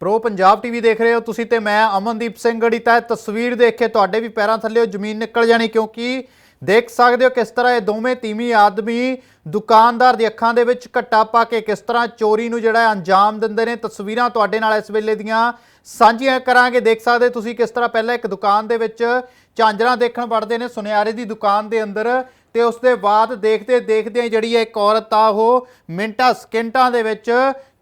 Pro, Punjab TV ਦੇਖ ਰਹੇ ਹੋ ਤੁਸੀਂ ਤੇ ਮੈਂ ਅਮਨਦੀਪ ਸਿੰਘ ਗੜੀ ਤਾਂ ਇਹ ਤਸਵੀਰ ਦੇਖ ਕੇ ਤੁਹਾਡੇ ਵੀ ਪੈਰਾਂ ਥੱਲੇੋਂ ਜ਼ਮੀਨ ਨਿਕਲ ਜਾਣੀ ਕਿਉਂਕਿ ਦੇਖ ਸਕਦੇ ਹੋ ਕਿਸ ਤਰ੍ਹਾਂ ਇਹ ਦੋਵੇਂ ਤੀਵੀਂ ਆਦਮੀ ਦੁਕਾਨਦਾਰ ਦੀ ਅੱਖਾਂ ਦੇ ਵਿੱਚ ਘੱਟਾ ਪਾ ਕੇ ਕਿਸ ਤਰ੍ਹਾਂ ਚੋਰੀ ਨੂੰ ਜਿਹੜਾ ਅੰਜਾਮ ਦਿੰਦੇ ਨੇ। ਤਸਵੀਰਾਂ ਤੁਹਾਡੇ ਨਾਲ ਇਸ ਵੇਲੇ ਦੀਆਂ ਸਾਂਝੀਆਂ ਕਰਾਂਗੇ। ਦੇਖ ਸਕਦੇ ਤੁਸੀਂ ਕਿਸ ਤਰ੍ਹਾਂ ਪਹਿਲਾਂ ਇੱਕ ਦੁਕਾਨ ਦੇ ਵਿੱਚ ਝਾਂਜਰਾਂ ਦੇਖਣ ਵੜਦੇ ਨੇ ਸੁਨਿਆਰੇ ਦੀ ਦੁਕਾਨ ਦੇ ਅੰਦਰ ਤੇ ਉਸ ਦੇ ਬਾਅਦ ਦੇਖਦੇ ਦੇਖਦੇ ਜਿਹੜੀ ਹੈ ਇੱਕ ਔਰਤ ਆ ਉਹ ਮਿੰਟਾਂ, ਸਕਿੰਟਾਂ ਦੇ ਵਿੱਚ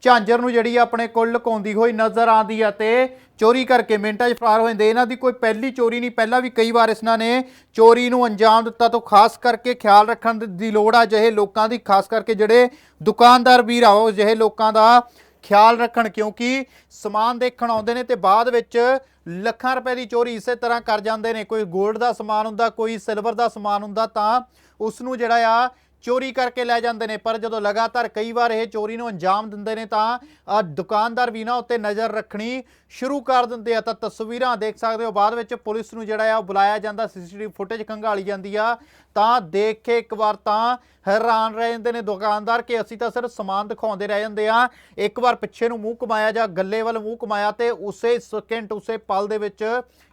ਝਾਂਜਰ ਨੂੰ ਜਿਹੜੀ ਆ ਆਪਣੇ ਕੋਲ ਲੁਕਾਉਂਦੀ ਹੋਈ ਨਜ਼ਰ ਆਉਂਦੀ ਆ ਤੇ ਚੋਰੀ ਕਰਕੇ ਮਿੰਟਾਂ 'ਚ ਫਰਾਰ ਹੋ ਜਾਂਦੇ। ਇਹਨਾਂ ਦੀ ਕੋਈ ਪਹਿਲੀ ਚੋਰੀ ਨਹੀਂ, ਪਹਿਲਾਂ ਵੀ ਕਈ ਵਾਰ ਇਸਨਾਂ ਨੇ ਚੋਰੀ ਨੂੰ ਅੰਜਾਮ ਦਿੱਤਾ ਤੋਂ ਖਾਸ ਕਰਕੇ ਖਿਆਲ ਰੱਖਣ ਦੀ- ਦੀ ਲੋੜ ਆ ਜਿਹੇ ਲੋਕਾਂ ਦੀ, ਖਾਸ ਕਰਕੇ ਜਿਹੜੇ ਦੁਕਾਨਦਾਰ ਵੀਰ ਆ, ਉਹ ਜਿਹੇ ਲੋਕਾਂ ਦਾ ਖਿਆਲ ਰੱਖਣ ਕਿਉਂਕਿ ਸਮਾਨ ਦੇਖਣ ਆਉਂਦੇ ਨੇ ਤੇ ਬਾਅਦ ਵਿੱਚ ਲੱਖਾਂ ਰੁਪਏ ਦੀ ਚੋਰੀ ਇਸੇ ਤਰ੍ਹਾਂ ਕਰ ਜਾਂਦੇ ਨੇ। ਕੋਈ 골ਡ ਦਾ ਸਮਾਨ ਹੁੰਦਾ, ਕੋਈ ਸਿਲਵਰ ਦਾ ਸਮਾਨ ਹੁੰਦਾ ਤਾਂ ਉਸ ਨੂੰ ਜਿਹੜਾ ਆ ਚੋਰੀ ਕਰਕੇ ਲੈ ਜਾਂਦੇ ਨੇ, ਪਰ ਜਦੋਂ ਲਗਾਤਾਰ ਕਈ ਵਾਰ ਇਹ ਚੋਰੀ ਨੂੰ ਅੰਜਾਮ ਦਿੰਦੇ ਨੇ, ਤਾਂ ਦੁਕਾਨਦਾਰ ਵੀ ਨਾ ਉੱਤੇ ਨਜ਼ਰ ਰੱਖਣੀ ਸ਼ੁਰੂ ਕਰ ਦਿੰਦੇ ਆ। ਤਾਂ ਤਸਵੀਰਾਂ ਦੇਖ ਸਕਦੇ ਹੋ, ਬਾਅਦ ਵਿੱਚ ਪੁਲਿਸ ਨੂੰ ਜਿਹੜਾ ਆ ਉਹ ਬੁਲਾਇਆ ਜਾਂਦਾ, ਸੀਸੀਟੀਵੀ ਫੁਟੇਜ ਖੰਗਾਲੀ ਜਾਂਦੀ ਆ। ਤਾਂ ਦੇਖ ਕੇ ਇੱਕ ਵਾਰ ਤਾਂ ਹੈਰਾਨ ਰਹਿ ਜਾਂਦੇ ਨੇ ਦੁਕਾਨਦਾਰ ਕਿ ਅਸੀਂ ਤਾਂ ਸਿਰਫ ਸਮਾਨ ਦਿਖਾਉਂਦੇ ਰਹਿ ਜਾਂਦੇ ਆ। ਇੱਕ ਵਾਰ ਪਿੱਛੇ ਨੂੰ ਮੂੰਹ ਕਮਾਇਆ ਜਾਂ, ਗੱਲੇ ਵੱਲ ਮੂੰਹ ਕਮਾਇਆ ਤੇ ਉਸੇ ਸਕਿੰਟ ਉਸੇ ਪਲ ਦੇ ਵਿੱਚ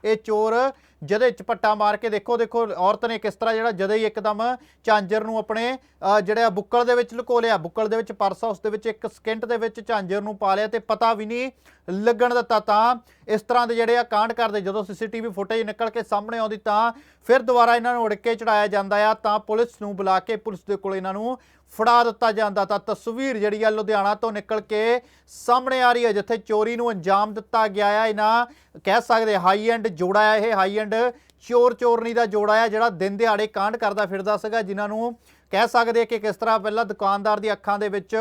ਇਹ ਚੋਰ ਜਦੇ ਚਪੱਟਾ ਮਾਰ ਕੇ ਦੇਖੋ ਦੇਖੋ ਔਰਤ ਨੇ ਕਿਸ ਤਰ੍ਹਾਂ ਜਿਹੜਾ ਜਦੇ ਹੀ ਇੱਕਦਮ ਝਾਂਜਰ ਨੂੰ ਆਪਣੇ ਜਿਹੜਾ ਬੁੱਕਲ ਦੇ ਵਿੱਚ ਲੁਕੋ ਲਿਆ, ਬੁੱਕਲ ਦੇ ਵਿੱਚ ਪਰਸ ਆ, ਉਸ ਦੇ ਵਿੱਚ ਇੱਕ ਸਕਿੰਟ ਦੇ ਵਿੱਚ ਝਾਂਜਰ ਨੂੰ ਪਾ ਲਿਆ ਤੇ ਪਤਾ ਵੀ ਨਹੀਂ ਲੱਗਣ ਦਿੱਤਾ ਤਾਂ ਇਸ ਤਰ੍ਹਾਂ ਦੇ ਜਿਹੜੇ ਆ ਕਾਂਡ ਕਰਦੇ, ਜਦੋਂ ਸੀਸੀਟੀਵੀ ਫੁਟੇਜ ਨਿਕਲ ਕੇ ਸਾਹਮਣੇ ਆਉਂਦੀ ਤਾਂ ਫਿਰ ਦੁਬਾਰਾ ਇਹਨਾਂ ਨੂੰ ਉੜਕੇ ਚੜਾਇਆ ਜਾਂਦਾ ਆ, ਤਾਂ ਪੁਲਿਸ ਨੂੰ ਬੁਲਾ ਕੇ ਪੁਲਿਸ ਦੇ ਕੋਲ ਇਹਨਾਂ ਨੂੰ ਫੜਾ ਦਿੱਤਾ ਜਾਂਦਾ। ਤਾਂ ਤਸਵੀਰ ਜਿਹੜੀ ਆ ਲੁਧਿਆਣਾ ਤੋਂ ਨਿਕਲ ਕੇ ਸਾਹਮਣੇ ਆ ਰਹੀ ਹੈ, ਜਿੱਥੇ ਚੋਰੀ ਨੂੰ ਅੰਜਾਮ ਦਿੱਤਾ ਗਿਆ ਆ। ਇਹਨਾਂ ਕਹਿ ਸਕਦੇ ਹਾਈ ਐਂਡ ਜੋੜਾ ਆ ਇਹ ਹਾਈ ਐਂਡ ਚੋਰ ਚੋਰਨੀ ਦਾ ਜੋੜਾ ਆ, ਜਿਹੜਾ ਦਿਨ ਦਿਹਾੜੇ ਕਾਂਡ ਕਰਦਾ ਫਿਰਦਾ ਸੀਗਾ। ਜਿਨ੍ਹਾਂ ਨੂੰ ਕਹਿ ਸਕਦੇ ਕਿ ਕਿਸ ਤਰ੍ਹਾਂ ਪਹਿਲਾਂ ਦੁਕਾਨਦਾਰ ਦੀ ਅੱਖਾਂ ਦੇ ਵਿੱਚ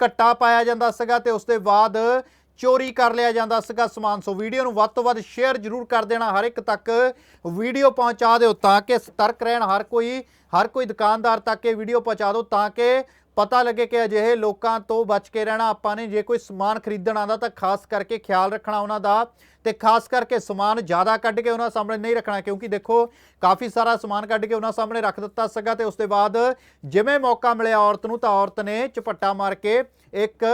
ਘੱਟਾ ਪਾਇਆ ਜਾਂਦਾ ਸੀਗਾ ਤੇ ਉਸ ਦੇ ਬਾਅਦ ਚੋਰੀ ਕਰ ਲਿਆ ਜਾਂਦਾ ਸੀਗਾ ਸਮਾਨ। ਸੋ ਵੀਡੀਓ ਨੂੰ ਵੱਧ ਤੋਂ ਵੱਧ ਸ਼ੇਅਰ ਜ਼ਰੂਰ ਕਰ ਦੇਣਾ ਹਰ ਇੱਕ ਤੱਕ ਵੀਡੀਓ ਪਹੁੰਚਾ ਦਿਓ ਤਾਂ ਕਿ ਸਤਰਕ ਰਹਿਣ। ਹਰ ਕੋਈ ਹਰ ਕੋਈ ਦੁਕਾਨਦਾਰ ਤੱਕ ਇਹ ਵੀਡੀਓ ਪਹੁੰਚਾ ਦਿਓ ਤਾਂ ਕਿ ਪਤਾ ਲੱਗੇ ਕਿ ਅਜਿਹੇ ਲੋਕਾਂ ਤੋਂ ਬਚ ਕੇ ਰਹਿਣਾ ਆਪਾਂ ਨੇ, ਜੇ ਕੋਈ ਸਮਾਨ ਖਰੀਦਣ ਆਉਂਦਾ ਤਾਂ ਖਾਸ ਕਰਕੇ ਖਿਆਲ ਰੱਖਣਾ ਉਹਨਾਂ ਦਾ ਤੇ ਖਾਸ ਕਰਕੇ ਸਮਾਨ ਜ਼ਿਆਦਾ ਕੱਢ ਕੇ ਉਹਨਾਂ ਸਾਹਮਣੇ ਨਹੀਂ ਰੱਖਣਾ, ਕਿਉਂਕਿ ਦੇਖੋ ਕਾਫੀ ਸਾਰਾ ਸਮਾਨ ਕੱਢ ਕੇ ਉਹਨਾਂ ਸਾਹਮਣੇ ਰੱਖ ਦਿੱਤਾ ਸੀਗਾ ਤੇ ਉਸ ਤੋਂ ਬਾਅਦ ਜਿਵੇਂ ਮੌਕਾ ਮਿਲਿਆ ਔਰਤ ਨੂੰ ਤਾਂ ਔਰਤ ਨੇ ਝਪੱਟਾ ਮਾਰ ਕੇ ਇੱਕ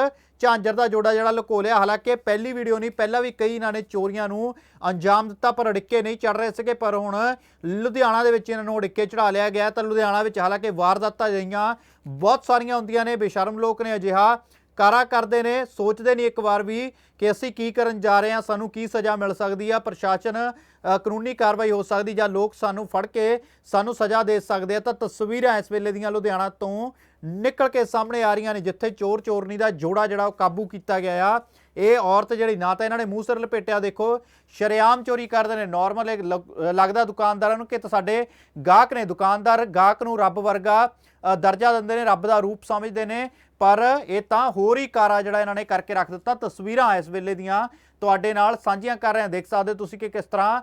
ਝਾਂਜਰ ਦਾ ਜੋੜਾ ਜਿਹੜਾ ਲੁਕੋ ਲਿਆ। ਹਾਲਾਂਕਿ ਪਹਿਲੀ ਵੀਡੀਓ ਨਹੀਂ, ਪਹਿਲਾਂ ਵੀ ਕਈ ਇਹਨਾਂ ਨੇ ਚੋਰੀਆਂ ਨੂੰ ਅੰਜਾਮ ਦਿੱਤਾ, ਪਰ ਅੜਿੱਕੇ ਨਹੀਂ ਚੜ ਰਹੇ ਸੀਗੇ, ਪਰ ਹੁਣ ਲੁਧਿਆਣਾ ਦੇ ਵਿੱਚ ਇਹਨਾਂ ਨੂੰ ਅੜਿੱਕੇ ਚੜਾ ਲਿਆ ਗਿਆ। ਤਾਂ ਲੁਧਿਆਣਾ ਵਿੱਚ ਹਾਲਾਂਕਿ ਵਾਰਦਾਤਾਂ ਜਿਹੀਆਂ ਬਹੁਤ ਸਾਰੀਆਂ ਹੁੰਦੀਆਂ ਨੇ, ਬੇਸ਼ਰਮ ਲੋਕ ਨੇ ਅਜਿਹਾ। ਕਾਰਾ ਕਰਦੇ ਨੇ, ਸੋਚਦੇ ਨਹੀਂ ਇੱਕ ਵਾਰ ਵੀ ਕਿ ਅਸੀਂ ਕੀ ਕਰਨ ਜਾ ਰਹੇ ਹਾਂ, ਸਾਨੂੰ ਕੀ ਸਜ਼ਾ ਮਿਲ ਸਕਦੀ ਆ। ਪ੍ਰਸ਼ਾਸਨ ਕਾਨੂੰਨੀ ਕਾਰਵਾਈ ਹੋ ਸਕਦੀ ਜਾਂ ਲੋਕ ਸਾਨੂੰ ਫੜ ਕੇ ਸਾਨੂੰ ਸਜ਼ਾ ਦੇ ਸਕਦੇ ਆ। ਤਾਂ ਤਸਵੀਰਾਂ ਇਸ ਵੇਲੇ ਦੀਆਂ ਲੁਧਿਆਣਾ ਤੋਂ ਨਿਕਲ ਕੇ ਸਾਹਮਣੇ ਆ ਰਹੀਆਂ ਨੇ, ਜਿੱਥੇ ਚੋਰ ਚੋਰਨੀ ਦਾ ਜੋੜਾ ਜਿਹੜਾ ਉਹ ਕਾਬੂ ਕੀਤਾ ਗਿਆ ਆ। ਇਹ ਔਰਤ ਜਿਹੜੀ ਨਾ ਤਾਂ ਇਹਨਾਂ ਨੇ ਮੂੰਹ ਸਿਰ ਲਪੇਟਿਆ, ਦੇਖੋ, ਸ਼ਰੇਆਮ ਚੋਰੀ ਕਰਦੇ ਨੇ ਨਾਰਮਲ ਲੱਗਦਾ ਦੁਕਾਨਦਾਰਾਂ ਨੂੰ ਕਿ ਤਾਂ ਸਾਡੇ ਗਾਹਕ ਨੇ, ਦੁਕਾਨਦਾਰ ਗਾਹਕ ਨੂੰ ਰੱਬ ਵਰਗਾ ਦਰਜਾ ਦਿੰਦੇ ਨੇ, ਰੱਬ ਦਾ ਰੂਪ ਸਮਝਦੇ ਨੇ, ਪਰ ਇਹ ਤਾਂ ਹੋਰ ਹੀ ਕਾਰਾ ਜਿਹੜਾ ਇਹਨਾਂ ਨੇ ਕਰਕੇ ਰੱਖ ਦਿੱਤਾ, ਤਸਵੀਰਾਂ ਇਸ ਵੇਲੇ ਦੀਆਂ ਤੁਹਾਡੇ ਨਾਲ ਸਾਂਝੀਆਂ ਕਰ ਰਹੇ ਹਾਂ, ਦੇਖ ਸਕਦੇ ਹੋ ਤੁਸੀਂ ਕਿ ਕਿਸ ਤਰ੍ਹਾਂ